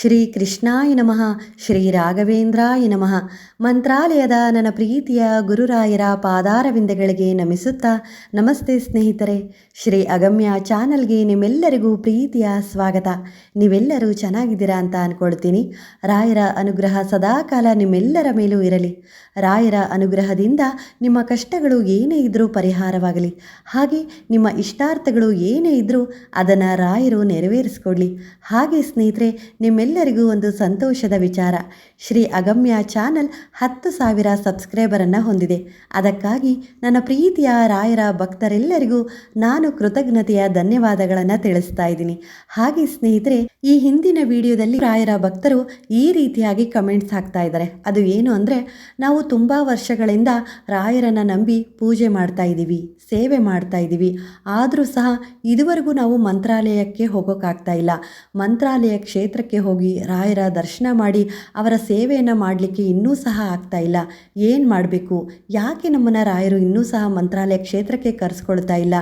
ಶ್ರೀ ಕೃಷ್ಣಾಯ ನಮಃ ಶ್ರೀ ರಾಘವೇಂದ್ರಾಯ ನಮಃ. ಮಂತ್ರಾಲಯದ ನನ್ನ ಪ್ರೀತಿಯ ಗುರುರಾಯರ ಪಾದಾರವಿಂದಗಳಿಗೆ ನಮಿಸುತ್ತಾ ನಮಸ್ತೆ ಸ್ನೇಹಿತರೆ. ಶ್ರೀ ಅಗಮ್ಯ ಚಾನಲ್ಗೆ ನಿಮ್ಮೆಲ್ಲರಿಗೂ ಪ್ರೀತಿಯ ಸ್ವಾಗತ. ನೀವೆಲ್ಲರೂ ಚೆನ್ನಾಗಿದ್ದೀರಾ ಅಂತ ಅಂದ್ಕೊಳ್ತೀನಿ ರಾಯರ ಅನುಗ್ರಹ ಸದಾಕಾಲ ನಿಮ್ಮೆಲ್ಲರ ಮೇಲೂ ಇರಲಿ. ರಾಯರ ಅನುಗ್ರಹದಿಂದ ನಿಮ್ಮ ಕಷ್ಟಗಳು ಏನೇ ಇದ್ದರೂ ಪರಿಹಾರವಾಗಲಿ. ಹಾಗೆ ನಿಮ್ಮ ಇಷ್ಟಾರ್ಥಗಳು ಏನೇ ಇದ್ದರೂ ಅದನ್ನು ರಾಯರು ನೆರವೇರಿಸ್ಕೊಡ್ಲಿ. ಹಾಗೆ ಸ್ನೇಹಿತರೆ ನಿಮ್ಮೆಲ್ಲರಿಗೂ ಒಂದು ಸಂತೋಷದ ವಿಚಾರ. ಶ್ರೀ ಅಗಮ್ಯ ಚಾನಲ್ ಹತ್ತು ಸಾವಿರ ಸಬ್ಸ್ಕ್ರೈಬರನ್ನು ಹೊಂದಿದೆ. ಅದಕ್ಕಾಗಿ ನನ್ನ ಪ್ರೀತಿಯ ರಾಯರ ಭಕ್ತರೆಲ್ಲರಿಗೂ ನಾನು ಕೃತಜ್ಞತೆಯ ಧನ್ಯವಾದಗಳನ್ನು ತಿಳಿಸ್ತಾ ಇದ್ದೀನಿ. ಹಾಗೆ ಸ್ನೇಹಿತರೆ, ಈ ಹಿಂದಿನ ವಿಡಿಯೋದಲ್ಲಿ ರಾಯರ ಭಕ್ತರು ಈ ರೀತಿಯಾಗಿ ಕಮೆಂಟ್ಸ್ ಹಾಕ್ತಾ ಇದ್ದಾರೆ. ಅದು ಏನು ಅಂದರೆ, ನಾವು ತುಂಬ ವರ್ಷಗಳಿಂದ ರಾಯರನ್ನು ನಂಬಿ ಪೂಜೆ ಮಾಡ್ತಾ ಇದ್ದೀವಿ, ಸೇವೆ ಮಾಡ್ತಾ ಇದ್ದೀವಿ. ಆದರೂ ಸಹ ಇದುವರೆಗೂ ನಾವು ಮಂತ್ರಾಲಯಕ್ಕೆ ಹೋಗೋಕ್ಕಾಗ್ತಾ ಇಲ್ಲ. ಮಂತ್ರಾಲಯ ಕ್ಷೇತ್ರಕ್ಕೆ ಹೋಗಿ ರಾಯರ ದರ್ಶನ ಮಾಡಿ ಅವರ ಸೇವೆಯನ್ನು ಮಾಡಲಿಕ್ಕೆ ಇನ್ನೂ ಸಹ ಆಗ್ತಾ ಇಲ್ಲ. ಏನು ಮಾಡಬೇಕು? ಯಾಕೆ ನಮ್ಮನ್ನು ರಾಯರು ಇನ್ನೂ ಸಹ ಮಂತ್ರಾಲಯ ಕ್ಷೇತ್ರಕ್ಕೆ ಕರೆಸ್ಕೊಳ್ತಾ ಇಲ್ಲ?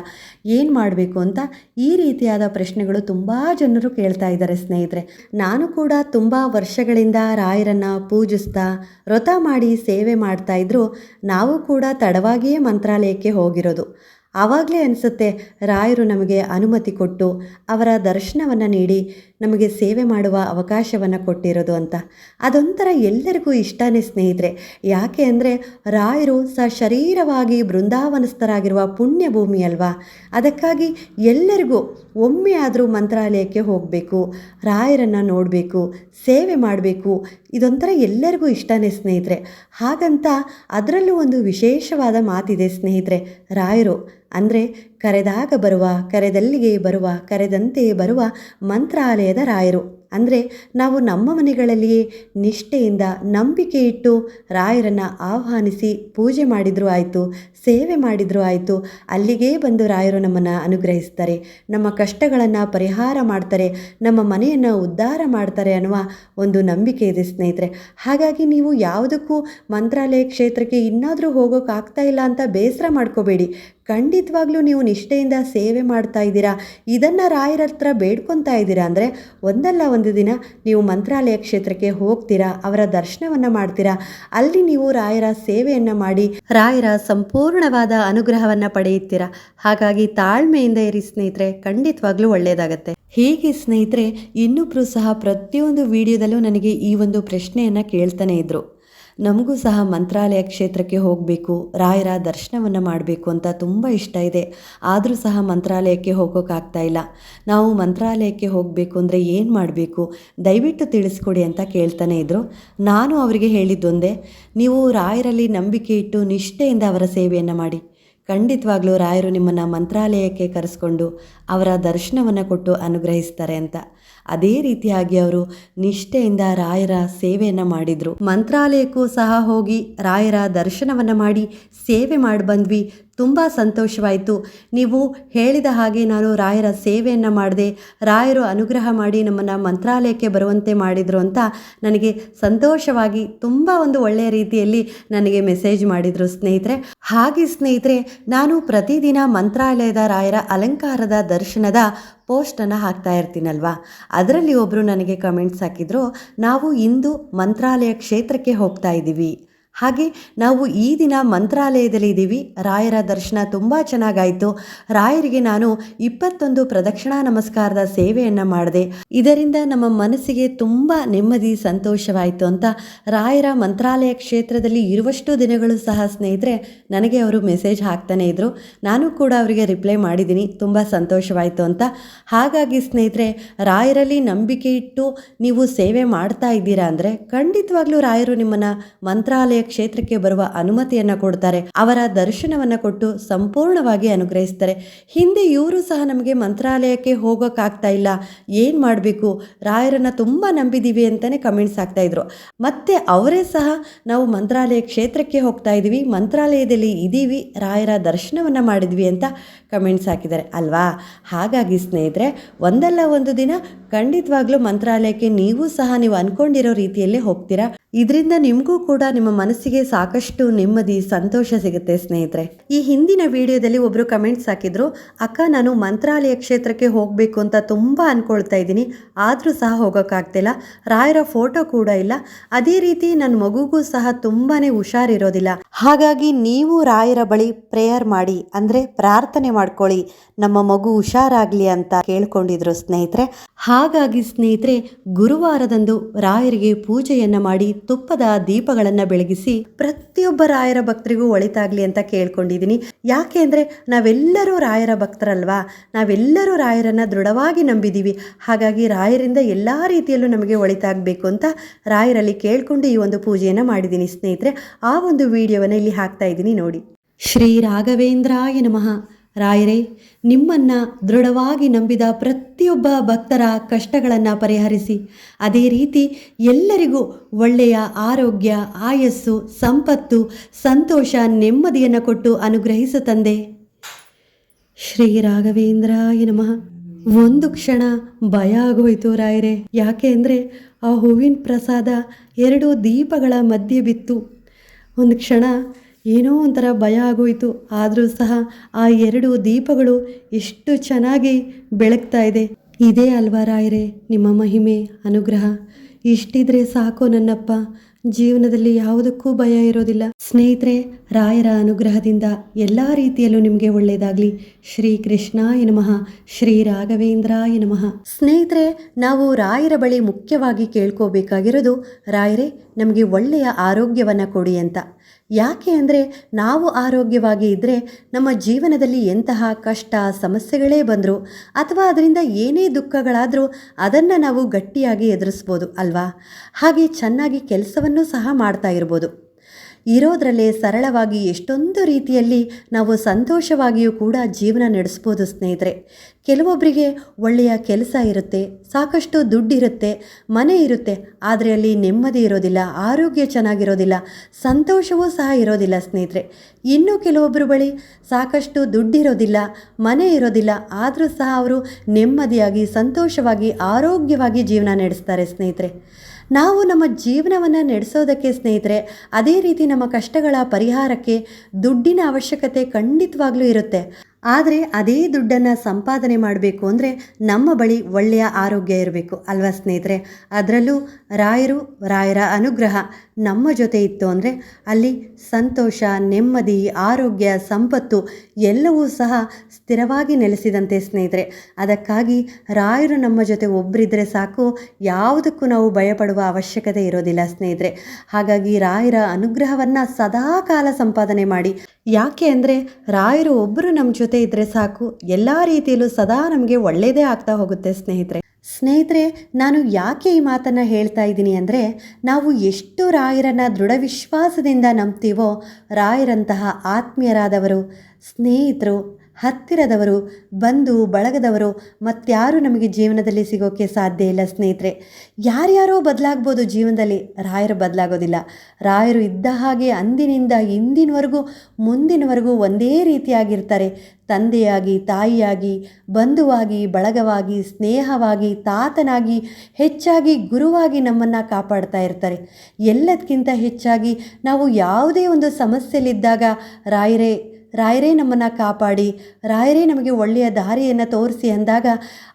ಏನು ಮಾಡಬೇಕು ಅಂತ ಈ ರೀತಿಯಾದ ಪ್ರಶ್ನೆಗಳು ತುಂಬ ಜನರು ಕೇಳ್ತಾ ಇದ್ದಾರೆ ಸ್ನೇಹಿತರೆ. ನಾನು ಕೂಡ ತುಂಬ ವರ್ಷಗಳಿಂದ ರಾಯರನ್ನು ಪೂಜಿಸ್ತಾ, ವ್ರತ ಮಾಡಿ ಸೇವೆ ಮಾಡ್ತಾ ಇದ್ರು. ನಾವು ಕೂಡ ತಡವಾಗಿಯೇ ಮಂತ್ರಾಲಯಕ್ಕೆ ಹೋಗಿರೋದು. ಆವಾಗಲೇ ಅನಿಸುತ್ತೆ, ರಾಯರು ನಮಗೆ ಅನುಮತಿ ಕೊಟ್ಟು ಅವರ ದರ್ಶನವನ್ನು ನೀಡಿ ನಮಗೆ ಸೇವೆ ಮಾಡುವ ಅವಕಾಶವನ್ನು ಕೊಟ್ಟಿರೋದು ಅಂತ. ಅದೊಂಥರ ಎಲ್ಲರಿಗೂ ಇಷ್ಟನೇ ಸ್ನೇಹಿತರೆ. ಯಾಕೆ ಅಂದರೆ ರಾಯರು ಶರೀರವಾಗಿ ಬೃಂದಾವನಸ್ಥರಾಗಿರುವ ಪುಣ್ಯಭೂಮಿ ಅಲ್ವಾ? ಅದಕ್ಕಾಗಿ ಎಲ್ಲರಿಗೂ ಒಮ್ಮೆ ಆದರೂ ಮಂತ್ರಾಲಯಕ್ಕೆ ಹೋಗಬೇಕು, ರಾಯರನ್ನು ನೋಡಬೇಕು, ಸೇವೆ ಮಾಡಬೇಕು. ಇದೊಂಥರ ಎಲ್ಲರಿಗೂ ಇಷ್ಟನೇ ಸ್ನೇಹಿತರೆ. ಹಾಗಂತ ಅದರಲ್ಲೂ ಒಂದು ವಿಶೇಷವಾದ ಮಾತಿದೆ ಸ್ನೇಹಿತರೆ, ರಾಯರು. ಅಂದರೆ ಕರೆದಾಗ ಬರುವ, ಕರೆದಲ್ಲಿಗೆ ಬರುವ, ಕರೆದಂತೆ ಬರುವ ಮಂತ್ರಾಲಯದ ರಾಯರು. ಅಂದರೆ ನಾವು ನಮ್ಮ ಮನೆಗಳಲ್ಲಿಯೇ ನಿಷ್ಠೆಯಿಂದ ನಂಬಿಕೆ ಇಟ್ಟು ರಾಯರನ್ನು ಆಹ್ವಾನಿಸಿ ಪೂಜೆ ಮಾಡಿದರೂ ಆಯಿತು, ಸೇವೆ ಮಾಡಿದರೂ ಆಯಿತು, ಅಲ್ಲಿಗೇ ಬಂದು ರಾಯರು ನಮ್ಮನ್ನು ಅನುಗ್ರಹಿಸ್ತಾರೆ. ನಮ್ಮ ಕಷ್ಟಗಳನ್ನು ಪರಿಹಾರ ಮಾಡ್ತಾರೆ, ನಮ್ಮ ಮನೆಯನ್ನು ಉದ್ಧಾರ ಮಾಡ್ತಾರೆ ಅನ್ನುವ ಒಂದು ನಂಬಿಕೆ ಇದೆ ಸ್ನೇಹಿತರೆ. ಹಾಗಾಗಿ ನೀವು ಯಾವುದಕ್ಕೂ ಮಂತ್ರಾಲಯ ಕ್ಷೇತ್ರಕ್ಕೆ ಇನ್ನಾದರೂ ಹೋಗೋಕ್ಕಾಗ್ತಾ ಇಲ್ಲ ಅಂತ ಬೇಸರ ಮಾಡ್ಕೋಬೇಡಿ. ಖಂಡಿತವಾಗ್ಲೂ ನೀವು ನಿಷ್ಠೆಯಿಂದ ಸೇವೆ ಮಾಡ್ತಾ ಇದ್ದೀರಾ? ಇದನ್ನು ರಾಯರ ಹತ್ರ ಬೇಡ್ಕೊತಾ ಇದ್ದೀರಾ? ಅಂದರೆ ಒಂದಲ್ಲ ಒಂದು ದಿನ ನೀವು ಮಂತ್ರಾಲಯ ಕ್ಷೇತ್ರಕ್ಕೆ ಹೋಗ್ತೀರಾ? ಅವರ ದರ್ಶನವನ್ನು ಮಾಡ್ತೀರಾ? ಅಲ್ಲಿ ನೀವು ರಾಯರ ಸೇವೆಯನ್ನು ಮಾಡಿ ರಾಯರ ಸಂಪೂರ್ಣವಾದ ಅನುಗ್ರಹವನ್ನು ಪಡೆಯುತ್ತೀರಾ? ಹಾಗಾಗಿ ತಾಳ್ಮೆಯಿಂದ ಇರಿ ಸ್ನೇಹಿತರೆ, ಖಂಡಿತವಾಗ್ಲೂ ಒಳ್ಳೆಯದಾಗತ್ತೆ ಹೀಗೆ ಸ್ನೇಹಿತರೆ ಇನ್ನೊಬ್ಬರು ಸಹ ಪ್ರತಿಯೊಂದು ವಿಡಿಯೋದಲ್ಲೂ ನನಗೆ ಈ ಒಂದು ಪ್ರಶ್ನೆಯನ್ನು ಕೇಳ್ತಾನೆ ಇದ್ರು. ನಮಗೂ ಸಹ ಮಂತ್ರಾಲಯ ಕ್ಷೇತ್ರಕ್ಕೆ ಹೋಗಬೇಕು, ರಾಯರ ದರ್ಶನವನ್ನು ಮಾಡಬೇಕು ಅಂತ ತುಂಬ ಇಷ್ಟ ಇದೆ. ಆದರೂ ಸಹ ಮಂತ್ರಾಲಯಕ್ಕೆ ಹೋಗೋಕ್ಕಾಗ್ತಾ ಇಲ್ಲ. ನಾವು ಮಂತ್ರಾಲಯಕ್ಕೆ ಹೋಗಬೇಕು ಅಂದರೆ ಏನು ಮಾಡಬೇಕು? ದಯವಿಟ್ಟು ತಿಳಿಸ್ಕೊಡಿ ಅಂತ ಕೇಳ್ತಾನೆ ಇದ್ದರು ನಾನು ಅವರಿಗೆ ಹೇಳಿದ್ದೊಂದೇ, ನೀವು ರಾಯರಲ್ಲಿ ನಂಬಿಕೆ ಇಟ್ಟು ನಿಷ್ಠೆಯಿಂದ ಅವರ ಸೇವೆಯನ್ನು ಮಾಡಿ. ಖಂಡಿತವಾಗ್ಲೂ ರಾಯರು ನಿಮ್ಮನ್ನು ಮಂತ್ರಾಲಯಕ್ಕೆ ಕರೆಸ್ಕೊಂಡು ಅವರ ದರ್ಶನವನ್ನು ಕೊಟ್ಟು ಅನುಗ್ರಹಿಸ್ತಾರೆ ಅಂತ. ಅದೇ ರೀತಿಯಾಗಿ ಅವರು ನಿಷ್ಠೆಯಿಂದ ರಾಯರ ಸೇವೆಯನ್ನು ಮಾಡಿದರು. ಮಂತ್ರಾಲಯಕ್ಕೂ ಸಹ ಹೋಗಿ ರಾಯರ ದರ್ಶನವನ್ನು ಮಾಡಿ ಸೇವೆ ಮಾಡಿ ಬಂದ್ವಿ. ತುಂಬ ಸಂತೋಷವಾಯಿತು. ನೀವು ಹೇಳಿದ ಹಾಗೆ ನಾನು ರಾಯರ ಸೇವೆಯನ್ನು ಮಾಡಿದೆ, ರಾಯರು ಅನುಗ್ರಹ ಮಾಡಿ ನಮ್ಮನ್ನು ಮಂತ್ರಾಲಯಕ್ಕೆ ಬರುವಂತೆ ಮಾಡಿದರು ಅಂತ ನನಗೆ ಸಂತೋಷವಾಗಿ ತುಂಬ ಒಂದು ಒಳ್ಳೆಯ ರೀತಿಯಲ್ಲಿ ನನಗೆ ಮೆಸೇಜ್ ಮಾಡಿದರು ಸ್ನೇಹಿತರೆ. ಹಾಗೆ ಸ್ನೇಹಿತರೆ, ನಾನು ಪ್ರತಿದಿನ ಮಂತ್ರಾಲಯದ ರಾಯರ ಅಲಂಕಾರದ ದರ್ಶನದ ಪೋಸ್ಟನ್ನು ಹಾಕ್ತಾ ಇರ್ತೀನಲ್ವಾ? ಅದರಲ್ಲಿ ಒಬ್ಬರು ನನಗೆ ಕಮೆಂಟ್ಸ್ ಹಾಕಿದರು, ನಾವು ಇಂದು ಮಂತ್ರಾಲಯ ಕ್ಷೇತ್ರಕ್ಕೆ ಹೋಗ್ತಾ ಇದ್ದೀವಿ ಹಾಗೆ ನಾವು ಈ ದಿನ ಮಂತ್ರಾಲಯದಲ್ಲಿ ಇದ್ದೀವಿ. ರಾಯರ ದರ್ಶನ ತುಂಬ ಚೆನ್ನಾಗಾಯಿತು. ರಾಯರಿಗೆ ನಾನು ಇಪ್ಪತ್ತೊಂದು ಪ್ರದಕ್ಷಿಣಾ ನಮಸ್ಕಾರದ ಸೇವೆಯನ್ನು ಮಾಡಿದೆ. ಇದರಿಂದ ನಮ್ಮ ಮನಸ್ಸಿಗೆ ತುಂಬ ನೆಮ್ಮದಿ, ಸಂತೋಷವಾಯಿತು ಅಂತ ರಾಯರ ಮಂತ್ರಾಲಯ ಕ್ಷೇತ್ರದಲ್ಲಿ ಇರುವಷ್ಟು ದಿನಗಳು ಸಹ ಸ್ನೇಹಿತರೆ ನನಗೆ ಅವರು ಮೆಸೇಜ್ ಹಾಕ್ತಾನೆ ಇದ್ದರು ನಾನು ಕೂಡ ಅವರಿಗೆ ರಿಪ್ಲೈ ಮಾಡಿದ್ದೀನಿ. ತುಂಬ ಸಂತೋಷವಾಯಿತು ಅಂತ. ಹಾಗಾಗಿ ಸ್ನೇಹಿತರೆ ರಾಯರಲ್ಲಿ ನಂಬಿಕೆ ಇಟ್ಟು ನೀವು ಸೇವೆ ಮಾಡ್ತಾ ಇದ್ದೀರಾ ಅಂದರೆ ಖಂಡಿತವಾಗ್ಲೂ ರಾಯರು ನಿಮ್ಮನ್ನು ಮಂತ್ರಾಲಯ ಕ್ಷೇತ್ರಕ್ಕೆ ಬರುವ ಅನುಮತಿಯನ್ನ ಕೊಡ್ತಾರೆ. ಅವರ ದರ್ಶನವನ್ನ ಕೊಟ್ಟು ಸಂಪೂರ್ಣವಾಗಿ ಅನುಗ್ರಹಿಸ್ತಾರೆ. ಹಿಂದೆ ಇವರು ಸಹ ನಮಗೆ ಮಂತ್ರಾಲಯಕ್ಕೆ ಹೋಗೋಕ್ಕಾಗ್ತಾ ಇಲ್ಲ. ಏನು ಮಾಡಬೇಕು? ರಾಯರನ್ನ ತುಂಬ ನಂಬಿದ್ದೀವಿ ಅಂತಲೇ ಕಮೆಂಟ್ಸ್ ಆಗ್ತಾ ಇದ್ರು. ಮತ್ತೆ ಅವರೇ ಸಹ ನಾವು ಮಂತ್ರಾಲಯ ಕ್ಷೇತ್ರಕ್ಕೆ ಹೋಗ್ತಾ ಇದ್ದೀವಿ ಮಂತ್ರಾಲಯದಲ್ಲಿ ಇದ್ದೀವಿ ರಾಯರ ದರ್ಶನವನ್ನು ಮಾಡಿದ್ವಿ ಅಂತ ಕಮೆಂಟ್ಸ್ ಹಾಕಿದ್ದಾರೆ. ಅಲ್ವಾ? ಹಾಗಾಗಿ ಸ್ನೇಹಿತರೆ, ಒಂದಲ್ಲ ಒಂದು ದಿನ ಖಂಡಿತವಾಗ್ಲೂ ಮಂತ್ರಾಲಯಕ್ಕೆ ನೀವು ಸಹ ನೀವು ಅನ್ಕೊಂಡಿರೋ ರೀತಿಯಲ್ಲೇ ಹೋಗ್ತೀರಾ? ಇದರಿಂದ ನಿಮಗೂ ಕೂಡ ನಿಮ್ಮ ಮನಸ್ಸು ಮನಸ್ಸಿಗೆ ಸಾಕಷ್ಟು ನೆಮ್ಮದಿ, ಸಂತೋಷ ಸಿಗುತ್ತೆ ಸ್ನೇಹಿತರೆ. ಈ ಹಿಂದಿನ ವಿಡಿಯೋದಲ್ಲಿ ಒಬ್ರು ಕಮೆಂಟ್ಸ್ ಹಾಕಿದ್ರು, ಅಕ್ಕ, ನಾನು ಮಂತ್ರಾಲಯ ಕ್ಷೇತ್ರಕ್ಕೆ ಹೋಗಬೇಕು ಅಂತ ತುಂಬ ಅನ್ಕೊಳ್ತಾ ಇದ್ದೀನಿ. ಆದರೂ ಸಹ ಹೋಗೋಕ್ಕಾಗ್ತಿಲ್ಲ. ರಾಯರ ಫೋಟೋ ಕೂಡ ಇಲ್ಲ. ಅದೇ ರೀತಿ ನನ್ನ ಮಗುಗೂ ಸಹ ತುಂಬಾನೇ ಹುಷಾರಿರೋದಿಲ್ಲ. ಹಾಗಾಗಿ ನೀವು ರಾಯರ ಬಳಿ ಪ್ರೇಯರ್ ಮಾಡಿ, ಅಂದರೆ ಪ್ರಾರ್ಥನೆ ಮಾಡ್ಕೊಳ್ಳಿ. ನಮ್ಮ ಮಗು ಹುಷಾರಾಗ್ಲಿ ಅಂತ ಕೇಳ್ಕೊಂಡಿದ್ರು ಸ್ನೇಹಿತರೆ. ಹಾಗಾಗಿ ಸ್ನೇಹಿತರೆ, ಗುರುವಾರದಂದು ರಾಯರಿಗೆ ಪೂಜೆಯನ್ನ ಮಾಡಿ ತುಪ್ಪದ ದೀಪಗಳನ್ನ ಬೆಳಗಿಸಿ ಪ್ರತಿಯೊಬ್ಬ ರಾಯರ ಭಕ್ತರಿಗೂ ಒಳಿತಾಗ್ಲಿ ಅಂತ ಕೇಳ್ಕೊಂಡಿದ್ದೀನಿ. ಯಾಕೆ ಅಂದರೆ ನಾವೆಲ್ಲರೂ ರಾಯರ ಭಕ್ತರಲ್ವಾ? ನಾವೆಲ್ಲರೂ ರಾಯರನ್ನು ದೃಢವಾಗಿ ನಂಬಿದ್ದೀವಿ ಹಾಗಾಗಿ ರಾಯರಿಂದ ಎಲ್ಲ ರೀತಿಯಲ್ಲೂ ನಮಗೆ ಒಳಿತಾಗಬೇಕು ಅಂತ ರಾಯರಲ್ಲಿ ಕೇಳಿಕೊಂಡು ಈ ಒಂದು ಪೂಜೆಯನ್ನು ಮಾಡಿದ್ದೀನಿ ಸ್ನೇಹಿತರೆ. ಆ ಒಂದು ವಿಡಿಯೋವನ್ನು ಇಲ್ಲಿ ಹಾಕ್ತಾ ಇದ್ದೀನಿ ನೋಡಿ. ಶ್ರೀ ರಾಘವೇಂದ್ರಾಯ ನಮಃ. ರಾಯರೇ, ನಿಮ್ಮನ್ನ ದೃಢವಾಗಿ ನಂಬಿದ ಪ್ರತಿಯೊಬ್ಬ ಭಕ್ತರ ಕಷ್ಟಗಳನ್ನು ಪರಿಹರಿಸಿ, ಅದೇ ರೀತಿ ಎಲ್ಲರಿಗೂ ಒಳ್ಳೆಯ ಆರೋಗ್ಯ, ಆಯಸ್ಸು, ಸಂಪತ್ತು, ಸಂತೋಷ, ನೆಮ್ಮದಿಯನ್ನು ಕೊಟ್ಟು ಅನುಗ್ರಹಿಸು ತಂದೆ. ಶ್ರೀ ರಾಘವೇಂದ್ರಾಯ ನಮಃ. ಒಂದು ಕ್ಷಣ ಭಯ ಆಗೋಯ್ತು ರಾಯರೇ. ಯಾಕೆ ಅಂದರೆ ಆ ಹೂವಿನ ಪ್ರಸಾದ ಎರಡು ದೀಪಗಳ ಮಧ್ಯೆ ಬಿತ್ತು. ಒಂದು ಕ್ಷಣ ಏನೋ ಒಂಥರ ಭಯ ಆಗೋಯಿತು. ಆದರೂ ಸಹ ಆ ಎರಡು ದೀಪಗಳು ಎಷ್ಟು ಚೆನ್ನಾಗಿ ಬೆಳಗ್ತಾ ಇದೆ. ಇದೇ ಅಲ್ವಾ ರಾಯರೇ, ನಿಮ್ಮ ಮಹಿಮೆ, ಅನುಗ್ರಹ. ಇಷ್ಟಿದ್ರೆ ಸಾಕು ನನ್ನಪ್ಪ. ಜೀವನದಲ್ಲಿ ಯಾವುದಕ್ಕೂ ಭಯ ಇರೋದಿಲ್ಲ. ಸ್ನೇಹಿತರೆ, ರಾಯರ ಅನುಗ್ರಹದಿಂದ ಎಲ್ಲ ರೀತಿಯಲ್ಲೂ ನಿಮಗೆ ಒಳ್ಳೆಯದಾಗಲಿ ಶ್ರೀ ಕೃಷ್ಣಾಯ ನಮಃ. ಶ್ರೀ ರಾಘವೇಂದ್ರ ನಮಃ. ಸ್ನೇಹಿತರೆ, ನಾವು ರಾಯರ ಬಳಿ ಮುಖ್ಯವಾಗಿ ಕೇಳ್ಕೋಬೇಕಾಗಿರೋದು, ರಾಯರೇ, ನಮಗೆ ಒಳ್ಳೆಯ ಆರೋಗ್ಯವನ್ನು ಕೊಡಿ ಅಂತ. ಯಾಕೆ ಅಂದರೆ ನಾವು ಆರೋಗ್ಯವಾಗಿ ಇದ್ದರೆ ನಮ್ಮ ಜೀವನದಲ್ಲಿ ಎಂತಹ ಕಷ್ಟ, ಸಮಸ್ಯೆಗಳೇ ಬಂದರೂ ಅಥವಾ ಅದರಿಂದ ಏನೇ ದುಃಖಗಳಾದರೂ ಅದನ್ನು ನಾವು ಗಟ್ಟಿಯಾಗಿ ಎದುರಿಸ್ಬೋದು ಅಲ್ವಾ? ಹಾಗೆ ಚೆನ್ನಾಗಿ ಕೆಲಸವನ್ನು ಸಹ ಮಾಡ್ತಾ ಇರ್ಬೋದು. ಇರೋದ್ರಲ್ಲೇ ಸರಳವಾಗಿ ಎಷ್ಟೊಂದು ರೀತಿಯಲ್ಲಿ ನಾವು ಸಂತೋಷವಾಗಿಯೂ ಕೂಡ ಜೀವನ ನಡೆಸ್ಬೋದು ಸ್ನೇಹಿತರೆ. ಕೆಲವೊಬ್ಬರಿಗೆ ಒಳ್ಳೆಯ ಕೆಲಸ ಇರುತ್ತೆ, ಸಾಕಷ್ಟು ದುಡ್ಡಿರುತ್ತೆ ಮನೆ ಇರುತ್ತೆ, ಆದರೆ ಅಲ್ಲಿ ನೆಮ್ಮದಿ ಇರೋದಿಲ್ಲ, ಆರೋಗ್ಯ ಚೆನ್ನಾಗಿರೋದಿಲ್ಲ, ಸಂತೋಷವೂ ಸಹ ಇರೋದಿಲ್ಲ ಸ್ನೇಹಿತರೆ. ಇನ್ನು ಕೆಲವೊಬ್ಬರು ಬಳಿ ಸಾಕಷ್ಟು ದುಡ್ಡಿರೋದಿಲ್ಲ ಮನೆ ಇರೋದಿಲ್ಲ, ಆದರೂ ಸಹ ಅವರು ನೆಮ್ಮದಿಯಾಗಿ, ಸಂತೋಷವಾಗಿ, ಆರೋಗ್ಯವಾಗಿ ಜೀವನ ನಡೆಸ್ತಾರೆ ಸ್ನೇಹಿತರೆ. ನಾವು ನಮ್ಮ ಜೀವನವನ್ನು ನಡೆಸೋದಕ್ಕೆ ಸ್ನೇಹಿತರೆ ಅದೇ ರೀತಿ ನಮ್ಮ ಕಷ್ಟಗಳ ಪರಿಹಾರಕ್ಕೆ ದುಡ್ಡಿನ ಅವಶ್ಯಕತೆ ಖಂಡಿತವಾಗ್ಲೂ ಇರುತ್ತೆ. ಆದರೆ ಅದೇ ದುಡ್ಡನ್ನು ಸಂಪಾದನೆ ಮಾಡಬೇಕು ಅಂದರೆ ನಮ್ಮ ಬಳಿ ಒಳ್ಳೆಯ ಆರೋಗ್ಯ ಇರಬೇಕು, ಅಲ್ವಾ ಸ್ನೇಹಿತರೆ? ಅದರಲ್ಲೂ ರಾಯರು ರಾಯರ ಅನುಗ್ರಹ ನಮ್ಮ ಜೊತೆ ಇತ್ತು ಅಂದರೆ ಅಲ್ಲಿ ಸಂತೋಷ, ನೆಮ್ಮದಿ, ಆರೋಗ್ಯ, ಸಂಪತ್ತು ಎಲ್ಲವೂ ಸಹ ಸ್ಥಿರವಾಗಿ ನೆಲೆಸಿದಂತೆ ಸ್ನೇಹಿತರೆ. ಅದಕ್ಕಾಗಿ ರಾಯರು ನಮ್ಮ ಜೊತೆ ಒಬ್ಬರಿದ್ದರೆ ಸಾಕು, ಯಾವುದಕ್ಕೂ ನಾವು ಭಯಪಡುವ ಅವಶ್ಯಕತೆ ಇರೋದಿಲ್ಲ ಸ್ನೇಹಿತರೆ. ಹಾಗಾಗಿ ರಾಯರ ಅನುಗ್ರಹವನ್ನು ಸದಾ ಕಾಲ ಸಂಪಾದನೆ ಮಾಡಿ ಯಾಕೆ ಅಂದರೆ ರಾಯರು ಒಬ್ಬರು ನಮ್ಮ ಜೊತೆ ಇದ್ದರೆ ಸಾಕು, ಎಲ್ಲ ರೀತಿಯಲ್ಲೂ ಸದಾ ನಮಗೆ ಒಳ್ಳೆಯದೇ ಆಗ್ತಾ ಹೋಗುತ್ತೆ ಸ್ನೇಹಿತರೆ. ಸ್ನೇಹಿತರೆ, ನಾನು ಯಾಕೆ ಈ ಮಾತನ್ನು ಹೇಳ್ತಾ ಇದ್ದೀನಿ ಅಂದರೆ, ನಾವು ಎಷ್ಟು ರಾಯರನ್ನು ದೃಢ ವಿಶ್ವಾಸದಿಂದ ನಂಬ್ತೀವೋ, ರಾಯರಂತಹ ಆತ್ಮೀಯರಾದವರು, ಸ್ನೇಹಿತರು ಹತ್ತಿರದವರು, ಬಂಧು, ಬಳಗದವರು, ಮತ್ತಾರು ನಮಗೆ ಜೀವನದಲ್ಲಿ ಸಿಗೋಕ್ಕೆ ಸಾಧ್ಯ ಇಲ್ಲ ಸ್ನೇಹಿತರೆ. ಯಾರ್ಯಾರೋ ಬದಲಾಗ್ಬೋದು ಜೀವನದಲ್ಲಿ, ರಾಯರು ಬದಲಾಗೋದಿಲ್ಲ. ರಾಯರು ಇದ್ದ ಹಾಗೆ ಅಂದಿನಿಂದ ಇಂದಿನವರೆಗೂ, ಮುಂದಿನವರೆಗೂ ಒಂದೇ ರೀತಿಯಾಗಿರ್ತಾರೆ. ತಂದೆಯಾಗಿ, ತಾಯಿಯಾಗಿ, ಬಂಧುವಾಗಿ, ಬಳಗವಾಗಿ, ಸ್ನೇಹವಾಗಿ, ತಾತನಾಗಿ, ಹೆಚ್ಚಾಗಿ ಗುರುವಾಗಿ ನಮ್ಮನ್ನು ಕಾಪಾಡ್ತಾ ಇರ್ತಾರೆ. ಎಲ್ಲದಕ್ಕಿಂತ ಹೆಚ್ಚಾಗಿ ನಾವು ಯಾವುದೇ ಒಂದು ಸಮಸ್ಯೆಯಲ್ಲಿದ್ದಾಗ ರಾಯರೇ ರಾಯರೇ ನಮ್ಮನ್ನು ಕಾಪಾಡಿ, ರಾಯರೇ ನಮಗೆ ಒಳ್ಳೆಯ ದಾರಿಯನ್ನು ತೋರಿಸಿ ಅಂದಾಗ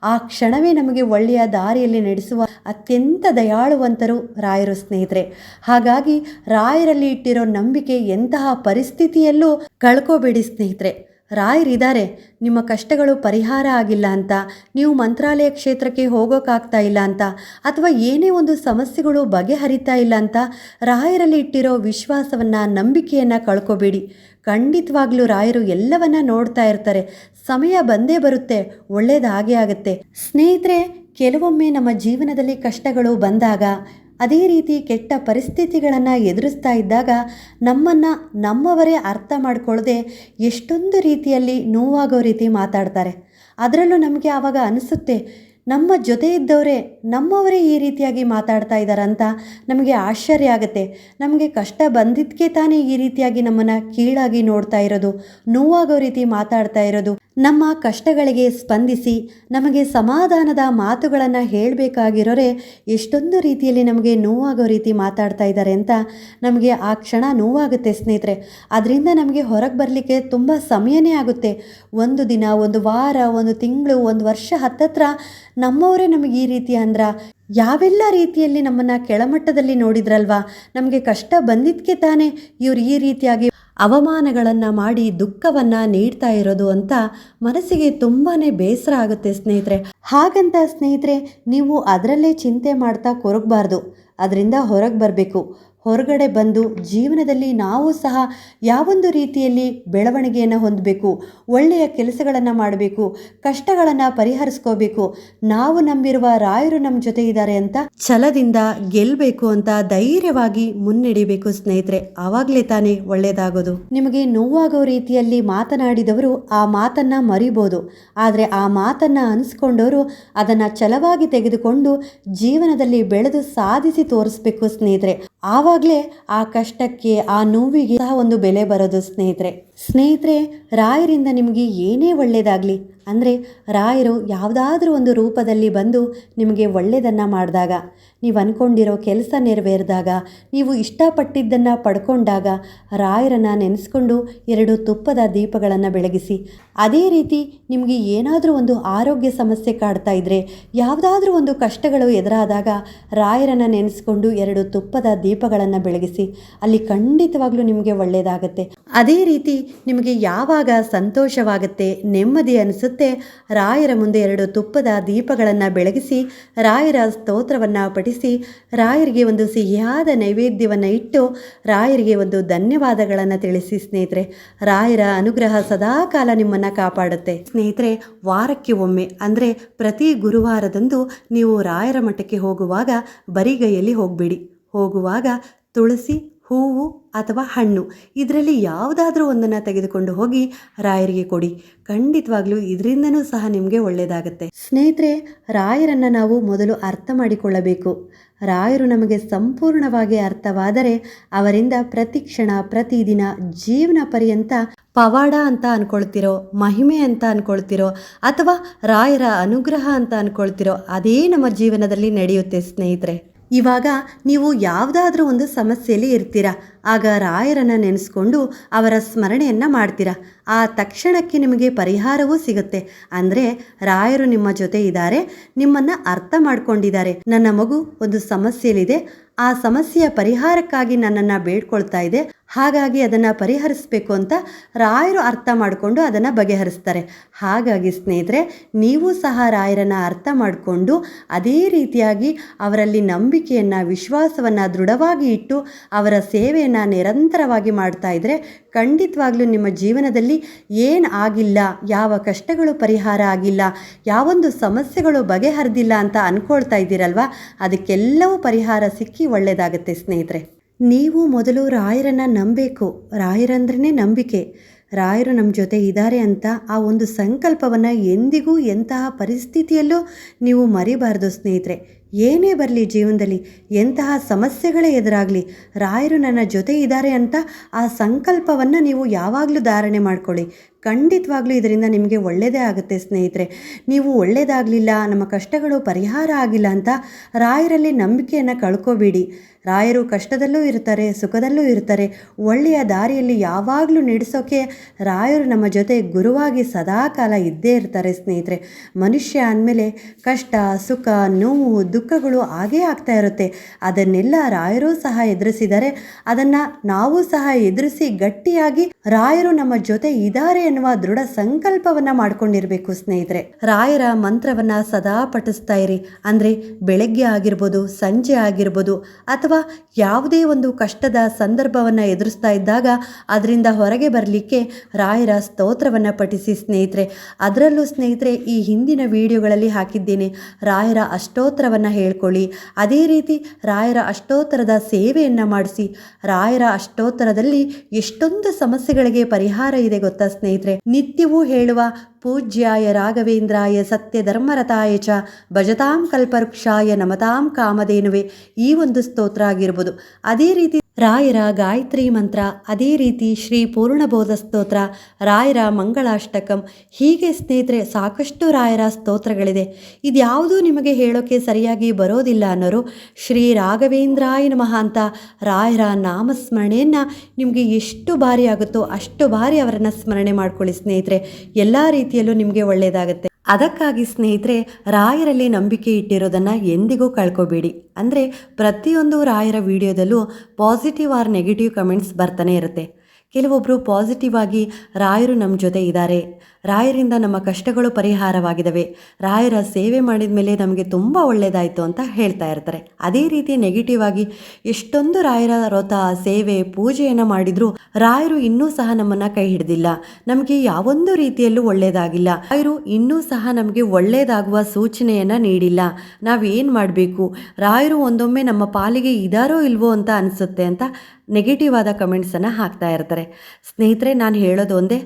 ಆ ಕ್ಷಣವೇ ನಮಗೆ ಒಳ್ಳೆಯ ದಾರಿಯಲ್ಲಿ ನಡೆಸುವ ಅತ್ಯಂತ ದಯಾಳುವಂತರು ರಾಯರು ಸ್ನೇಹಿತರೆ. ಹಾಗಾಗಿ ರಾಯರಲ್ಲಿ ಇಟ್ಟಿರೋ ನಂಬಿಕೆ ಎಂತಹ ಪರಿಸ್ಥಿತಿಯಲ್ಲೂ ಕಳ್ಕೋಬೇಡಿ ಸ್ನೇಹಿತರೆ. ರಾಯರಿದ್ದಾರೆ, ನಿಮ್ಮ ಕಷ್ಟಗಳು ಪರಿಹಾರ ಆಗಿಲ್ಲ ಅಂತ, ನೀವು ಮಂತ್ರಾಲಯ ಕ್ಷೇತ್ರಕ್ಕೆ ಹೋಗೋಕ್ಕಾಗ್ತಾ ಇಲ್ಲ ಅಂತ, ಅಥವಾ ಏನೇ ಒಂದು ಸಮಸ್ಯೆಗಳು ಬಗೆಹರಿತಾ ಇಲ್ಲ ಅಂತ, ರಾಯರಲ್ಲಿ ಇಟ್ಟಿರೋ ವಿಶ್ವಾಸವನ್ನು, ನಂಬಿಕೆಯನ್ನು ಕಳ್ಕೊಬೇಡಿ. ಖಂಡಿತವಾಗ್ಲೂ ರಾಯರು ಎಲ್ಲವನ್ನ ನೋಡ್ತಾ ಇರ್ತಾರೆ. ಸಮಯ ಬಂದೇ ಬರುತ್ತೆ, ಒಳ್ಳೇದು ಆಗುತ್ತೆ. ಸ್ನೇಹಿತರೆ, ಕೆಲವೊಮ್ಮೆ ನಮ್ಮ ಜೀವನದಲ್ಲಿ ಕಷ್ಟಗಳು ಬಂದಾಗ ಅದೇ ರೀತಿ ಕೆಟ್ಟ ಪರಿಸ್ಥಿತಿಗಳನ್ನು ಎದುರಿಸ್ತಾ ಇದ್ದಾಗ ನಮ್ಮನ್ನು ನಮ್ಮವರೇ ಅರ್ಥ ಮಾಡಿಕೊಳ್ಳದೆ ಎಷ್ಟೊಂದು ರೀತಿಯಲ್ಲಿ ನೋವಾಗೋ ರೀತಿ ಮಾತಾಡ್ತಾರೆ. ಅದರಲ್ಲೂ ನಮಗೆ ಆವಾಗ ಅನಿಸುತ್ತೆ, ನಮ್ಮ ಜೊತೆ ಇದ್ದವರೇ ನಮ್ಮವರೇ ಈ ರೀತಿಯಾಗಿ ಮಾತಾಡ್ತಾ ಇದ್ದಾರಂತ ನಮಗೆ ಆಶ್ಚರ್ಯ ಆಗುತ್ತೆ. ನಮಗೆ ಕಷ್ಟ ಬಂದಿದ್ದಕ್ಕೆ ತಾನೇ ಈ ರೀತಿಯಾಗಿ ನಮ್ಮನ್ನು ಕೀಳಾಗಿ ನೋಡ್ತಾ ಇರೋದು, ನೋವಾಗೋ ರೀತಿ ಮಾತಾಡ್ತಾ ಇರೋದು. ನಮ್ಮ ಕಷ್ಟಗಳಿಗೆ ಸ್ಪಂದಿಸಿ ನಮಗೆ ಸಮಾಧಾನದ ಮಾತುಗಳನ್ನು ಹೇಳಬೇಕಾಗಿರೋರೆ ಎಷ್ಟೊಂದು ರೀತಿಯಲ್ಲಿ ನಮಗೆ ನೋವಾಗೋ ರೀತಿ ಮಾತಾಡ್ತಾ ಇದ್ದಾರೆ ಅಂತ ನಮಗೆ ಆ ಕ್ಷಣ ನೋವಾಗುತ್ತೆ ಸ್ನೇಹಿತರೆ. ಅದರಿಂದ ನಮಗೆ ಹೊರಗೆ ಬರಲಿಕ್ಕೆ ತುಂಬ ಸಮಯನೇ ಆಗುತ್ತೆ. ಒಂದು ದಿನ, ಒಂದು ವಾರ, ಒಂದು ತಿಂಗಳು, ಒಂದು ವರ್ಷ ಹತ್ತತ್ರ ನಮ್ಮವರೇ ನಮಗೆ ಈ ರೀತಿ ಅಂದ್ರೆ ಯಾವೆಲ್ಲ ರೀತಿಯಲ್ಲಿ ನಮ್ಮನ್ನು ಕೆಳಮಟ್ಟದಲ್ಲಿ ನೋಡಿದ್ರಲ್ವಾ? ನಮಗೆ ಕಷ್ಟ ಬಂದಿದ್ದಕ್ಕೆ ತಾನೇ ಇವ್ರು ಈ ರೀತಿಯಾಗಿ ಅವಮಾನಗಳನ್ನು ಮಾಡಿ ದುಃಖವನ್ನು ನೀಡ್ತಾ ಇರೋದು ಅಂತ ಮನಸ್ಸಿಗೆ ತುಂಬಾ ಬೇಸರ ಆಗುತ್ತೆ ಸ್ನೇಹಿತರೆ. ಹಾಗಂತ ಸ್ನೇಹಿತರೆ, ನೀವು ಅದರಲ್ಲೇ ಚಿಂತೆ ಮಾಡ್ತಾ ಕೊರಗಬಾರ್ದು. ಅದರಿಂದ ಹೊರಗೆ ಬರಬೇಕು. ಹೊರಗಡೆ ಬಂದು ಜೀವನದಲ್ಲಿ ನಾವು ಸಹ ಯಾವೊಂದು ರೀತಿಯಲ್ಲಿ ಬೆಳವಣಿಗೆಯನ್ನು ಹೊಂದಬೇಕು, ಒಳ್ಳೆಯ ಕೆಲಸಗಳನ್ನು ಮಾಡಬೇಕು, ಕಷ್ಟಗಳನ್ನು ಪರಿಹರಿಸ್ಕೋಬೇಕು, ನಾವು ನಂಬಿರುವ ರಾಯರು ನಮ್ಮ ಜೊತೆ ಇದ್ದಾರೆ ಅಂತ ಛಲದಿಂದ ಗೆಲ್ಲಬೇಕು ಅಂತ ಧೈರ್ಯವಾಗಿ ಮುನ್ನಡಿಬೇಕು ಸ್ನೇಹಿತರೆ. ಆವಾಗಲೇ ತಾನೇ ಒಳ್ಳೆಯದಾಗೋದು ನಿಮಗೆ ನೋವಾಗೋ ರೀತಿಯಲ್ಲಿ ಮಾತನಾಡಿದವರು ಆ ಮಾತನ್ನು ಮರಿಬೋದು. ಆದರೆ ಆ ಮಾತನ್ನು ಅನಿಸ್ಕೊಂಡವರು ಅದನ್ನು ಛಲವಾಗಿ ತೆಗೆದುಕೊಂಡು ಜೀವನದಲ್ಲಿ ಬೆಳೆದು ಸಾಧಿಸಿ ತೋರಿಸ್ಬೇಕು ಸ್ನೇಹಿತರೆ. ಆವಾಗಲೇ ಆ ಕಷ್ಟಕ್ಕೆ, ಆ ನೋವಿಗೆ ಸಹ ಒಂದು ಬೆಲೆ ಬರೋದು ಸ್ನೇಹಿತರೆ. ಸ್ನೇಹಿತರೆ, ರಾಯರಿಂದ ನಿಮಗೆ ಏನೇ ಒಳ್ಳೆಯದಾಗಲಿ ಅಂದರೆ ರಾಯರು ಯಾವುದಾದ್ರೂ ಒಂದು ರೂಪದಲ್ಲಿ ಬಂದು ನಿಮಗೆ ಒಳ್ಳೆಯದನ್ನು ಮಾಡಿದಾಗ ನೀವು ಅಂದ್ಕೊಂಡಿರೋ ಕೆಲಸ ನೆರವೇರಿದಾಗ, ನೀವು ಇಷ್ಟಪಟ್ಟಿದ್ದನ್ನು ಪಡ್ಕೊಂಡಾಗ ರಾಯರನ್ನು ನೆನೆಸ್ಕೊಂಡು ಎರಡು ತುಪ್ಪದ ದೀಪಗಳನ್ನು ಬೆಳಗಿಸಿ. ಅದೇ ರೀತಿ ನಿಮಗೆ ಏನಾದರೂ ಒಂದು ಆರೋಗ್ಯ ಸಮಸ್ಯೆ ಕಾಡ್ತಾ ಇದ್ದರೆ ಯಾವುದಾದ್ರೂ ಒಂದು ಕಷ್ಟಗಳು ಎದುರಾದಾಗ ರಾಯರನ್ನು ನೆನೆಸ್ಕೊಂಡು ಎರಡು ತುಪ್ಪದ ದೀಪಗಳನ್ನು ಬೆಳಗಿಸಿ. ಅಲ್ಲಿ ಖಂಡಿತವಾಗ್ಲೂ ನಿಮಗೆ ಒಳ್ಳೆಯದಾಗತ್ತೆ ಅದೇ ರೀತಿ ನಿಮಗೆ ಯಾವಾಗ ಸಂತೋಷವಾಗುತ್ತೆ, ನೆಮ್ಮದಿ ಅನಿಸುತ್ತೆ, ರಾಯರ ಮುಂದೆ ಎರಡು ತುಪ್ಪದ ದೀಪಗಳನ್ನು ಬೆಳಗಿಸಿ, ರಾಯರ ಸ್ತೋತ್ರವನ್ನು ಪಠಿಸಿ ರಾಯರಿಗೆ ಒಂದು ಸಿಹಿಯಾದ ನೈವೇದ್ಯವನ್ನು ಇಟ್ಟು ರಾಯರಿಗೆ ಒಂದು ಧನ್ಯವಾದಗಳನ್ನು ತಿಳಿಸಿ ಸ್ನೇಹಿತರೆ. ರಾಯರ ಅನುಗ್ರಹ ಸದಾಕಾಲ ನಿಮ್ಮನ್ನು ಕಾಪಾಡುತ್ತೆ. ಸ್ನೇಹಿತರೆ, ವಾರಕ್ಕೆ ಒಮ್ಮೆ, ಅಂದರೆ ಪ್ರತಿ ಗುರುವಾರದಂದು ನೀವು ರಾಯರ ಮಠಕ್ಕೆ ಹೋಗುವಾಗ ಬರಿಗೈಯಲ್ಲಿ ಹೋಗಬೇಡಿ. ಹೋಗುವಾಗ ತುಳಸಿ ಹೂವು ಅಥವಾ ಹಣ್ಣು, ಇದರಲ್ಲಿ ಯಾವುದಾದ್ರೂ ಒಂದನ್ನು ತೆಗೆದುಕೊಂಡು ಹೋಗಿ ರಾಯರಿಗೆ ಕೊಡಿ. ಖಂಡಿತವಾಗ್ಲೂ ಇದರಿಂದನೂ ಸಹ ನಿಮಗೆ ಒಳ್ಳೆಯದಾಗುತ್ತೆ ಸ್ನೇಹಿತರೆ, ರಾಯರನ್ನು ನಾವು ಮೊದಲು ಅರ್ಥ ಮಾಡಿಕೊಳ್ಳಬೇಕು. ರಾಯರು ನಮಗೆ ಸಂಪೂರ್ಣವಾಗಿ ಅರ್ಥವಾದರೆ ಅವರಿಂದ ಪ್ರತಿ ಕ್ಷಣ ಪ್ರತಿದಿನ ಜೀವನ ಪರ್ಯಂತ ಪವಾಡ ಅಂತ ಅನ್ಕೊಳ್ತಿರೋ, ಮಹಿಮೆ ಅಂತ ಅನ್ಕೊಳ್ತಿರೋ, ಅಥವಾ ರಾಯರ ಅನುಗ್ರಹ ಅಂತ ಅನ್ಕೊಳ್ತಿರೋ, ಅದೇ ನಮ್ಮ ಜೀವನದಲ್ಲಿ ನಡೆಯುತ್ತೆ ಸ್ನೇಹಿತರೆ. ಇವಾಗ ನೀವು ಯಾವುದಾದ್ರೂ ಒಂದು ಸಮಸ್ಯೆಯಲ್ಲಿ ಇರ್ತೀರಾ? ಆಗ ರಾಯರನ್ನು ನೆನೆಸ್ಕೊಂಡು ಅವರ ಸ್ಮರಣೆಯನ್ನು ಮಾಡ್ತೀರಾ? ಆ ತಕ್ಷಣಕ್ಕೆ ನಿಮಗೆ ಪರಿಹಾರವೂ ಸಿಗುತ್ತೆ. ಅಂದರೆ ರಾಯರು ನಿಮ್ಮ ಜೊತೆ ಇದ್ದಾರೆ, ನಿಮ್ಮನ್ನು ಅರ್ಥ ಮಾಡ್ಕೊಂಡಿದ್ದಾರೆ. ನನ್ನ ಮಗು ಒಂದು ಸಮಸ್ಯೆಯಲ್ಲಿದೆ. ಆ ಸಮಸ್ಯೆಯ ಪರಿಹಾರಕ್ಕಾಗಿ ನನ್ನನ್ನು ಬೇಡ್ಕೊಳ್ತಾ ಇದೆ. ಹಾಗಾಗಿ ಅದನ್ನು ಪರಿಹರಿಸಬೇಕು ಅಂತ ರಾಯರು ಅರ್ಥ ಮಾಡಿಕೊಂಡು ಅದನ್ನು ಬಗೆಹರಿಸ್ತಾರೆ. ಹಾಗಾಗಿ ಸ್ನೇಹಿತರೆ, ನೀವು ಸಹ ರಾಯರನ್ನು ಅರ್ಥ ಮಾಡಿಕೊಂಡು ಅದೇ ರೀತಿಯಾಗಿ ಅವರಲ್ಲಿ ನಂಬಿಕೆಯನ್ನು, ವಿಶ್ವಾಸವನ್ನು ದೃಢವಾಗಿ ಇಟ್ಟು ಅವರ ಸೇವೆಯನ್ನು ನಿರಂತರವಾಗಿ ಮಾಡ್ತಾ ಇದ್ದರೆ ಖಂಡಿತವಾಗ್ಲೂ ನಿಮ್ಮ ಜೀವನದಲ್ಲಿ ಏನು ಆಗಿಲ್ಲ, ಯಾವ ಕಷ್ಟಗಳು ಪರಿಹಾರ ಆಗಿಲ್ಲ, ಯಾವೊಂದು ಸಮಸ್ಯೆಗಳು ಬಗೆಹರಿದಿಲ್ಲ ಅಂತ ಅಂದ್ಕೊಳ್ತಾ ಇದ್ದೀರಲ್ವಾ? ಅದಕ್ಕೆಲ್ಲವೂ ಪರಿಹಾರ ಸಿಕ್ಕಿ ಒಳ್ಳೆಯದಾಗುತ್ತೆ ಸ್ನೇಹಿತರೆ. ನೀವು ಮೊದಲು ರಾಯರನ್ನು ನಂಬಬೇಕು. ರಾಯರಂದ್ರೇ ನಂಬಿಕೆ. ರಾಯರು ನಮ್ಮ ಜೊತೆ ಇದ್ದಾರೆ ಅಂತ ಆ ಒಂದು ಸಂಕಲ್ಪವನ್ನು ಎಂದಿಗೂ ಎಂತಹ ಪರಿಸ್ಥಿತಿಯಲ್ಲೂ ನೀವು ಮರಿಬಾರ್ದು ಸ್ನೇಹಿತರೆ. ಏನೇ ಬರಲಿ ಜೀವನದಲ್ಲಿ, ಎಂತಹ ಸಮಸ್ಯೆಗಳೇ ಎದುರಾಗಲಿ, ರಾಯರು ನನ್ನ ಜೊತೆ ಇದ್ದಾರೆ ಅಂತ ಆ ಸಂಕಲ್ಪವನ್ನು ನೀವು ಯಾವಾಗಲೂ ಧಾರಣೆ ಮಾಡ್ಕೊಳ್ಳಿ. ಖಂಡಿತವಾಗ್ಲೂ ಇದರಿಂದ ನಿಮಗೆ ಒಳ್ಳೆಯದೇ ಆಗುತ್ತೆ ಸ್ನೇಹಿತರೆ. ನೀವು ಒಳ್ಳೆಯದಾಗಲಿಲ್ಲ ನಮ್ಮ ಕಷ್ಟಗಳು ಪರಿಹಾರ ಆಗಿಲ್ಲ ಅಂತ ರಾಯರಲ್ಲಿ ನಂಬಿಕೆಯನ್ನು ಕಳ್ಕೋಬೇಡಿ. ರಾಯರು ಕಷ್ಟದಲ್ಲೂ ಇರ್ತಾರೆ, ಸುಖದಲ್ಲೂ ಇರ್ತಾರೆ. ಒಳ್ಳೆಯ ದಾರಿಯಲ್ಲಿ ಯಾವಾಗಲೂ ನಡೆಸೋಕೆ ರಾಯರು ನಮ್ಮ ಜೊತೆ ಗುರುವಾಗಿ ಸದಾಕಾಲ ಇದ್ದೇ ಇರ್ತಾರೆ ಸ್ನೇಹಿತರೆ. ಮನುಷ್ಯ ಅಂದಮೇಲೆ ಕಷ್ಟ, ಸುಖ, ನೋವು ದುಃಖಗಳು ಆಗೇ ಆಗ್ತಾ ಇರುತ್ತೆ. ಅದನ್ನೆಲ್ಲ ರಾಯರು ಸಹ ಎದುರಿಸಿದ್ದಾರೆ ಅದನ್ನು ನಾವು ಸಹ ಎದುರಿಸಿ ಗಟ್ಟಿಯಾಗಿ ರಾಯರು ನಮ್ಮ ಜೊತೆ ಇದ್ದಾರೆ ಎನ್ನುವ ದೃಢ ಸಂಕಲ್ಪವನ್ನ ಮಾಡ್ಕೊಂಡಿರ್ಬೇಕು ಸ್ನೇಹಿತರೆ. ರಾಯರ ಮಂತ್ರವನ್ನ ಸದಾ ಪಠಿಸ್ತಾ ಇರಿ. ಅಂದ್ರೆ ಬೆಳಗ್ಗೆ ಆಗಿರ್ಬೋದು, ಸಂಜೆ ಆಗಿರ್ಬೋದು, ಅಥವಾ ಯಾವುದೇ ಒಂದು ಕಷ್ಟದ ಸಂದರ್ಭವನ್ನ ಎದುರಿಸ್ತಾ ಇದ್ದಾಗ ಅದರಿಂದ ಹೊರಗೆ ಬರಲಿಕ್ಕೆ ರಾಯರ ಸ್ತೋತ್ರವನ್ನ ಪಠಿಸಿ ಸ್ನೇಹಿತರೆ. ಅದರಲ್ಲೂ ಸ್ನೇಹಿತರೆ, ಈ ಹಿಂದಿನ ವಿಡಿಯೋಗಳಲ್ಲಿ ಹಾಕಿದ್ದೇನೆ, ರಾಯರ ಅಷ್ಟೋತ್ತರವನ್ನ ಹೇಳ್ಕೊಳ್ಳಿ. ಅದೇ ರೀತಿ ರಾಯರ ಅಷ್ಟೋತ್ತರದ ಸೇವೆಯನ್ನು ಮಾಡಿಸಿ. ರಾಯರ ಅಷ್ಟೋತ್ತರದಲ್ಲಿ ಎಷ್ಟೊಂದು ಸಮಸ್ಯೆಗಳಿಗೆ ಪರಿಹಾರ ಇದೆ ಗೊತ್ತಾ ಸ್ನೇಹಿತರೆ. ನಿತ್ಯವೂ ಹೇಳುವ ಪೂಜ್ಯಾಯ ರಾಘವೇಂದ್ರಾಯ ಸತ್ಯ ಧರ್ಮರತಾಯ ಚ ಭಜತಾಂ ಕಲ್ಪವೃಕ್ಷಾಯ ನಮತಾಂ ಕಾಮಧೇನುವೆ ಈ ಒಂದು ಸ್ತೋತ್ರ ಆಗಿರ್ಬೋದು. ಅದೇ ರೀತಿ ರಾಯರ ಗಾಯತ್ರಿ ಮಂತ್ರ, ಅದೇ ರೀತಿ ಶ್ರೀ ಪೂರ್ಣಬೋಧ ಸ್ತೋತ್ರ, ರಾಯರ ಮಂಗಳಾಷ್ಟಕಂ, ಹೀಗೆ ಸ್ನೇಹಿತರೆ ಸಾಕಷ್ಟು ರಾಯರ ಸ್ತೋತ್ರಗಳಿದೆ. ಇದ್ಯಾವುದೂ ನಿಮಗೆ ಹೇಳೋಕ್ಕೆ ಸರಿಯಾಗಿ ಬರೋದಿಲ್ಲ ಅನ್ನೋರು ಶ್ರೀ ರಾಘವೇಂದ್ರಾಯ ನಮಃ ಅಂತ ರಾಯರ ನಾಮಸ್ಮರಣೆಯನ್ನು ನಿಮಗೆ ಎಷ್ಟು ಬಾರಿ ಆಗುತ್ತೋ ಅಷ್ಟು ಬಾರಿ ಅವರನ್ನು ಸ್ಮರಣೆ ಮಾಡ್ಕೊಳ್ಳಿ ಸ್ನೇಹಿತರೆ. ಎಲ್ಲ ರೀತಿಯಲ್ಲೂ ನಿಮಗೆ ಒಳ್ಳೆಯದಾಗುತ್ತೆ ಅದಕ್ಕಾಗಿ ಸ್ನೇಹಿತರೆ, ರಾಯರಲ್ಲಿ ನಂಬಿಕೆ ಇಟ್ಟಿರೋದನ್ನು ಎಂದಿಗೂ ಕಳ್ಕೊಬೇಡಿ. ಅಂದರೆ ಪ್ರತಿಯೊಂದು ರಾಯರ ವಿಡಿಯೋದಲ್ಲೂ ಪಾಸಿಟಿವ್ ಆರ್ ನೆಗೆಟಿವ್ ಕಮೆಂಟ್ಸ್ ಬರ್ತಾನೆ ಇರುತ್ತೆ. ಕೆಲವೊಬ್ಬರು ಪಾಸಿಟಿವ್ ಆಗಿ ರಾಯರು ನಮ್ಮ ಜೊತೆ ಇದ್ದಾರೆ ರಾಯರಿಂದ ನಮ್ಮ ಕಷ್ಟಗಳು ಪರಿಹಾರವಾಗಿದ್ದಾವೆ ರಾಯರ ಸೇವೆ ಮಾಡಿದ ಮೇಲೆ ನಮಗೆ ತುಂಬ ಒಳ್ಳೆಯದಾಯಿತು ಅಂತ ಹೇಳ್ತಾ ಇರ್ತಾರೆ. ಅದೇ ರೀತಿ ನೆಗೆಟಿವ್ ಆಗಿ ಎಷ್ಟೊಂದು ರಾಯರ ವ್ರತ, ಸೇವೆ, ಪೂಜೆಯನ್ನು ಮಾಡಿದರೂ ರಾಯರು ಇನ್ನೂ ಸಹ ನಮ್ಮನ್ನು ಕೈ ಹಿಡಿದಿಲ್ಲ. ನಮಗೆ ಯಾವೊಂದು ರೀತಿಯಲ್ಲೂ ಒಳ್ಳೆಯದಾಗಿಲ್ಲ ರಾಯರು ಇನ್ನೂ ಸಹ ನಮಗೆ ಒಳ್ಳೆಯದಾಗುವ ಸೂಚನೆಯನ್ನು ನೀಡಿಲ್ಲ. ನಾವೇನು ಮಾಡಬೇಕು? ರಾಯರು ಒಂದೊಮ್ಮೆ ನಮ್ಮ ಪಾಲಿಗೆ ಇದಾರೋ ಇಲ್ವೋ ಅಂತ ಅನಿಸುತ್ತೆ ಅಂತ ನೆಗೆಟಿವ್ ಆದ ಕಮೆಂಟ್ಸನ್ನು ಹಾಕ್ತಾ ಇರ್ತಾರೆ. ಸ್ನೇಹಿತರೆ, ನಾನು ಹೇಳೋದು ಒಂದೇ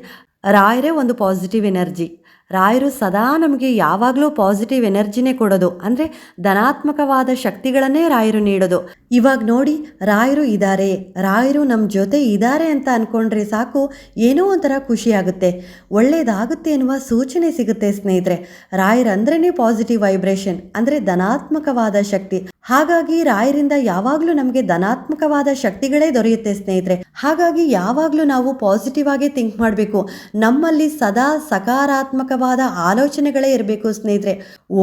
ರಾಯರೇ ಒಂದು ಪಾಸಿಟಿವ್ ಎನರ್ಜಿ ರಾಯರು ಸದಾ ನಮಗೆ ಯಾವಾಗಲೂ ಪಾಸಿಟಿವ್ ಎನರ್ಜಿನೇ ಕೊಡೋದು. ಅಂದರೆ ಧನಾತ್ಮಕವಾದ ಶಕ್ತಿಗಳನ್ನೇ ರಾಯರು ನೀಡೋದು. ಇವಾಗ ನೋಡಿ ರಾಯರು ಇದ್ದಾರೆ ರಾಯರು ನಮ್ಮ ಜೊತೆ ಇದ್ದಾರೆ ಅಂತ ಅಂದ್ಕೊಂಡ್ರೆ ಸಾಕು, ಏನೋ ಒಂಥರ ಖುಷಿಯಾಗುತ್ತೆ ಒಳ್ಳೆಯದಾಗುತ್ತೆ ಎನ್ನುವ ಸೂಚನೆ ಸಿಗುತ್ತೆ ಸ್ನೇಹಿತರೆ. ರಾಯರಂದ್ರೇ ಪಾಸಿಟಿವ್ ವೈಬ್ರೇಷನ್ ಅಂದರೆ ಧನಾತ್ಮಕವಾದ ಶಕ್ತಿ. ಹಾಗಾಗಿ ರಾಯರಿಂದ ಯಾವಾಗಲೂ ನಮಗೆ ಧನಾತ್ಮಕವಾದ ಶಕ್ತಿಗಳೇ ದೊರೆಯುತ್ತೆ ಸ್ನೇಹಿತರೆ. ಹಾಗಾಗಿ ಯಾವಾಗಲೂ ನಾವು ಪಾಸಿಟಿವ್ ಆಗಿ ಥಿಂಕ್ ಮಾಡಬೇಕು. ನಮ್ಮಲ್ಲಿ ಸದಾ ಸಕಾರಾತ್ಮಕವಾದ ಆಲೋಚನೆಗಳೇ ಇರಬೇಕು ಸ್ನೇಹಿತರೆ.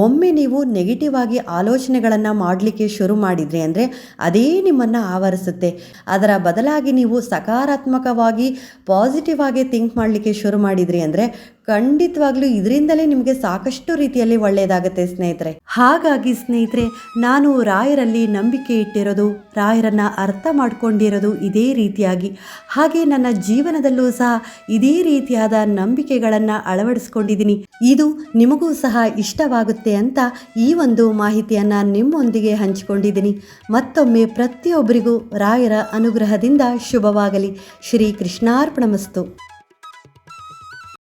ಒಮ್ಮೆ ನೀವು ನೆಗೆಟಿವ್ ಆಗಿ ಆಲೋಚನೆಗಳನ್ನು ಮಾಡಲಿಕ್ಕೆ ಶುರು ಮಾಡಿದ್ರಿ ಅಂದರೆ ಅದೇ ನಿಮ್ಮನ್ನು ಆವರಿಸುತ್ತೆ. ಅದರ ಬದಲಾಗಿ ನೀವು ಸಕಾರಾತ್ಮಕವಾಗಿ ಪಾಸಿಟಿವ್ ಆಗಿ ಥಿಂಕ್ ಮಾಡಲಿಕ್ಕೆ ಶುರು ಮಾಡಿದ್ರಿ ಅಂದರೆ ಖಂಡಿತವಾಗ್ಲೂ ಇದರಿಂದಲೇ ನಿಮಗೆ ಸಾಕಷ್ಟು ರೀತಿಯಲ್ಲಿ ಒಳ್ಳೆಯದಾಗುತ್ತೆ ಸ್ನೇಹಿತರೆ. ಹಾಗಾಗಿ ಸ್ನೇಹಿತರೆ, ನಾನು ರಾಯರಲ್ಲಿ ನಂಬಿಕೆ ಇಟ್ಟಿರೋದು, ರಾಯರನ್ನ ಅರ್ಥ ಮಾಡ್ಕೊಂಡಿರೋದು ಇದೇ ರೀತಿಯಾಗಿ. ಹಾಗೆ ನನ್ನ ಜೀವನದಲ್ಲೂ ಸಹ ಇದೇ ರೀತಿಯಾದ ನಂಬಿಕೆಗಳನ್ನು ಅಳವಡಿಸ್ಕೊಂಡಿದ್ದೀನಿ. ಇದು ನಿಮಗೂ ಸಹ ಇಷ್ಟವಾಗುತ್ತೆ ಅಂತ ಈ ಒಂದು ಮಾಹಿತಿಯನ್ನು ನಿಮ್ಮೊಂದಿಗೆ ಹಂಚಿಕೊಂಡಿದ್ದೀನಿ. ಮತ್ತೊಮ್ಮೆ ಪ್ರತಿಯೊಬ್ಬರಿಗೂ ರಾಯರ ಅನುಗ್ರಹದಿಂದ ಶುಭವಾಗಲಿ. ಶ್ರೀ ಕೃಷ್ಣಾರ್ಪಣಮಸ್ತು